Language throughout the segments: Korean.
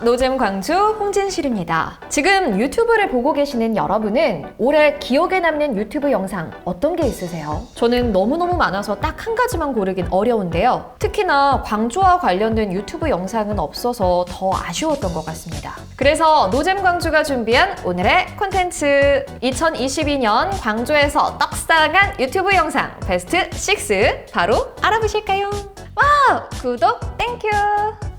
노잼 광주 홍진실입니다. 지금 유튜브를 보고 계시는 여러분은 올해 기억에 남는 유튜브 영상 어떤 게 있으세요? 저는 너무너무 많아서 딱 한 가지만 고르긴 어려운데요. 특히나 광주와 관련된 유튜브 영상은 없어서 더 아쉬웠던 것 같습니다. 그래서 노잼 광주가 준비한 오늘의 콘텐츠 2022년 광주에서 떡상한 유튜브 영상 베스트 6 바로 알아보실까요? 와 구독 땡큐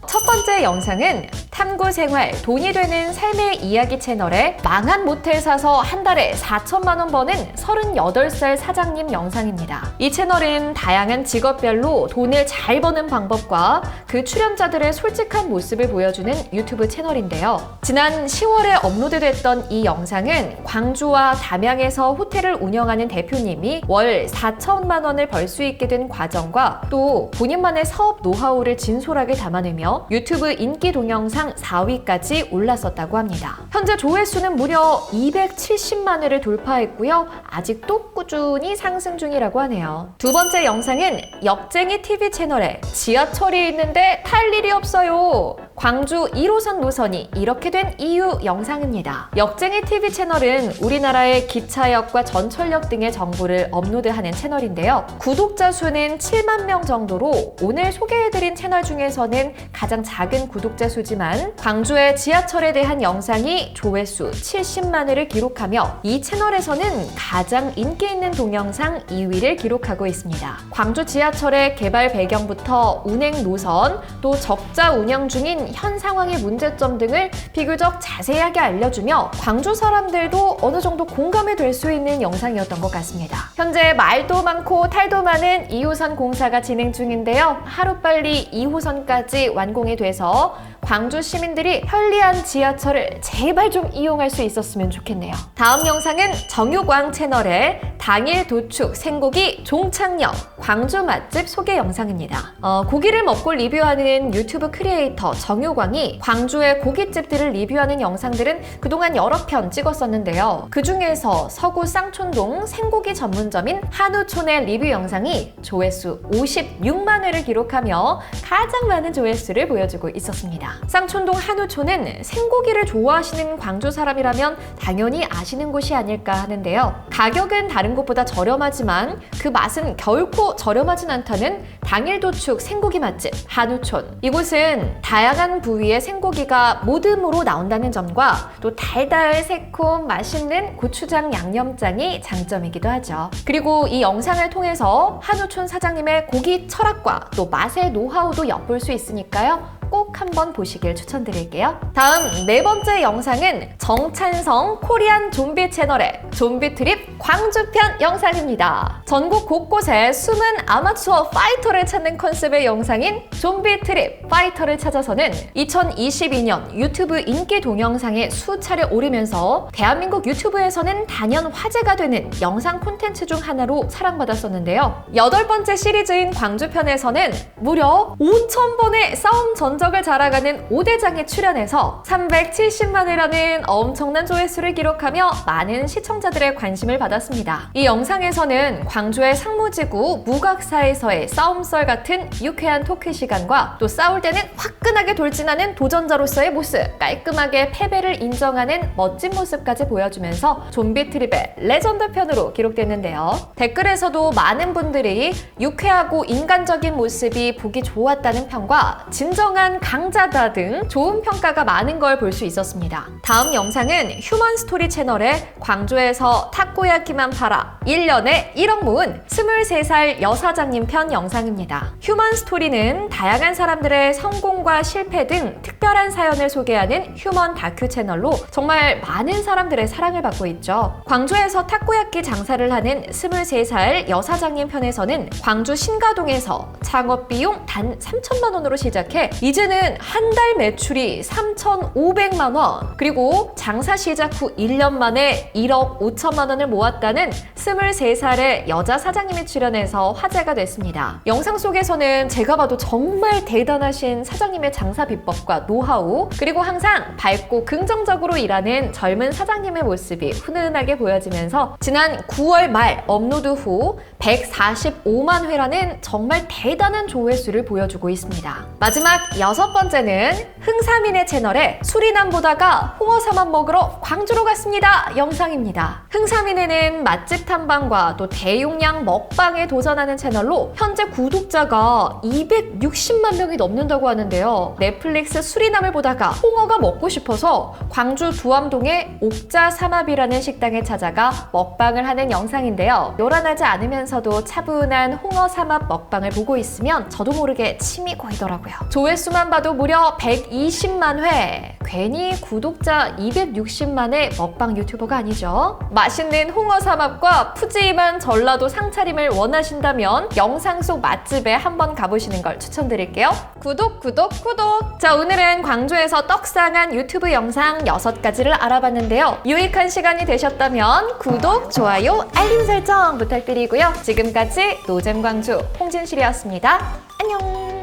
첫 번째 영상은 탐구 생활 돈이 되는 삶의 이야기 채널에 망한 모텔 사서 한 달에 4천만 원 버는 38살 사장님 영상입니다. 이 채널은 다양한 직업별로 돈을 잘 버는 방법과 그 출연자들의 솔직한 모습을 보여주는 유튜브 채널인데요. 지난 10월에 업로드됐던 이 영상은 광주와 담양에서 호텔을 운영하는 대표님이 월 4천만 원을 벌 수 있게 된 과정과 또 본인만의 사업 노하우를 진솔하게 담아내며 유튜브 인기 동영상 4위까지 올랐었다고 합니다. 현재 조회수는 무려 270만 회를 돌파했고요. 아직도 꾸준히 상승 중이라고 하네요. 두 번째 영상은 역쟁이 TV 채널에 지하철이 있는데 탈 일이 없어요. 광주 1호선 노선이 이렇게 된 이유 영상입니다. 역쟁이 TV 채널은 우리나라의 기차역과 전철역 등의 정보를 업로드하는 채널인데요. 구독자 수는 7만 명 정도로 오늘 소개해드린 채널 중에서는 가장 작은 구독자 수지만 광주의 지하철에 대한 영상이 조회수 70만 회를 기록하며 이 채널에서는 가장 인기 있는 동영상 2위를 기록하고 있습니다. 광주 지하철의 개발 배경부터 운행 노선, 또 적자 운영 중인 현 상황의 문제점 등을 비교적 자세하게 알려주며 광주 사람들도 어느 정도 공감이 될 수 있는 영상이었던 것 같습니다. 현재 말도 많고 탈도 많은 2호선 공사가 진행 중인데요. 하루빨리 2호선까지 완공이 돼서 광주 시민들이 편리한 지하철을 제발 좀 이용할 수 있었으면 좋겠네요. 다음 영상은 정유광 채널의 당일 도축 생고기 종착역 광주 맛집 소개 영상입니다. 어, 고기를 먹고 리뷰하는 유튜브 크리에이터 정유광이 광주의 고깃집들을 리뷰하는 영상들은 그동안 여러 편 찍었었는데요. 그 중에서 서구 쌍촌동 생고기 전문점인 한우촌의 리뷰 영상이 조회수 56만 회를 기록하며 가장 많은 조회수를 보여주고 있었습니다. 쌍촌동 한우촌은 생고기를 좋아하시는 광주 사람이라면 당연히 아시는 곳이 아닐까 하는데요. 가격은 다른 곳보다 저렴하지만 그 맛은 결코 저렴하진 않다는 당일 도축 생고기 맛집 한우촌. 이곳은 다양한 부위의 생고기가 모듬으로 나온다는 점과 또 달달 새콤 맛있는 고추장 양념장이 장점이기도 하죠. 그리고 이 영상을 통해서 한우촌 사장님의 고기 철학과 또 맛의 노하우도 엿볼 수 있으니까요. 꼭 한번 보시길 추천드릴게요. 다음 네 번째 영상은 정찬성 코리안 좀비 채널의 좀비 트립 광주편 영상입니다. 전국 곳곳에 숨은 아마추어 파이터를 찾는 컨셉의 영상인 좀비 트립 파이터를 찾아서는 2022년 유튜브 인기 동영상에 수차례 오르면서 대한민국 유튜브에서는 단연 화제가 되는 영상 콘텐츠 중 하나로 사랑받았었는데요. 여덟 번째 시리즈인 광주편에서는 무려 5,000번의 싸움 전 적을 자랑하는 오대장에 출연해서 370만 회라는 엄청난 조회수를 기록하며 많은 시청자들의 관심을 받았습니다. 이 영상에서는 광주의 상무지구 무각사에서의 싸움썰 같은 유쾌한 토크 시간과 또 싸울 때는 화끈하게 돌진하는 도전자로서의 모습, 깔끔하게 패배를 인정하는 멋진 모습까지 보여주면서 좀비 트립의 레전드 편으로 기록됐는데요. 댓글에서도 많은 분들이 유쾌하고 인간적인 모습이 보기 좋았다는 평과 진정한 강자다 등 좋은 평가가 많은 걸 볼 수 있었습니다. 다음 영상은 휴먼 스토리 채널의 광주에서 타코야키만 팔아 1년에 1억 모은 23살 여사장님 편 영상입니다. 휴먼 스토리는 다양한 사람들의 성공과 실패 등 특별한 사연을 소개하는 휴먼 다큐 채널로 정말 많은 사람들의 사랑을 받고 있죠. 광주에서 타코야키 장사를 하는 23살 여사장님 편에서는 광주 신가동에서 창업 비용 단 3천만 원으로 시작해 이제 는 한 달 매출이 3,500만 원 그리고 장사 시작 후 1년 만에 1억 5천만 원을 모았다는 23살의 여자 사장님이 출연해서 화제가 됐습니다. 영상 속에서는 제가 봐도 정말 대단하신 사장님의 장사 비법과 노하우 그리고 항상 밝고 긍정적으로 일하는 젊은 사장님의 모습이 훈훈하게 보여지면서 지난 9월 말 업로드 후 145만 회라는 정말 대단한 조회수를 보여주고 있습니다. 마지막 여섯 번째는 흥사민의 채널에 수리남 보다가 홍어사만 먹으러 광주로 갔습니다 영상입니다. 흥사민에는 맛집 탐방과 또 대용량 먹방에 도전하는 채널로 현재 구독자가 260만 명이 넘는다고 하는데요. 넷플릭스 수리남을 보다가 홍어가 먹고 싶어서 광주 두암동의 옥자 삼합이라는 식당에 찾아가 먹방을 하는 영상인데요. 요란하지 않으면서도 차분한 홍어 삼합 먹방을 보고 있으면 저도 모르게 침이 고이더라고요. 조회수만 봐도 무려 120만 회. 괜히 구독자 260만의 먹방 유튜버가 아니죠. 맛있는 홍어 삼합과 푸짐한 전라도 상차림을 원하신다면 영상 속 맛집에 한번 가보시는 걸 추천드릴게요. 구독, 구독, 구독! 자, 오늘은 광주에서 떡상한 유튜브 영상 6가지를 알아봤는데요. 유익한 시간이 되셨다면 구독, 좋아요, 알림 설정 부탁드리고요. 지금까지 노잼광주 홍진실이었습니다. 안녕!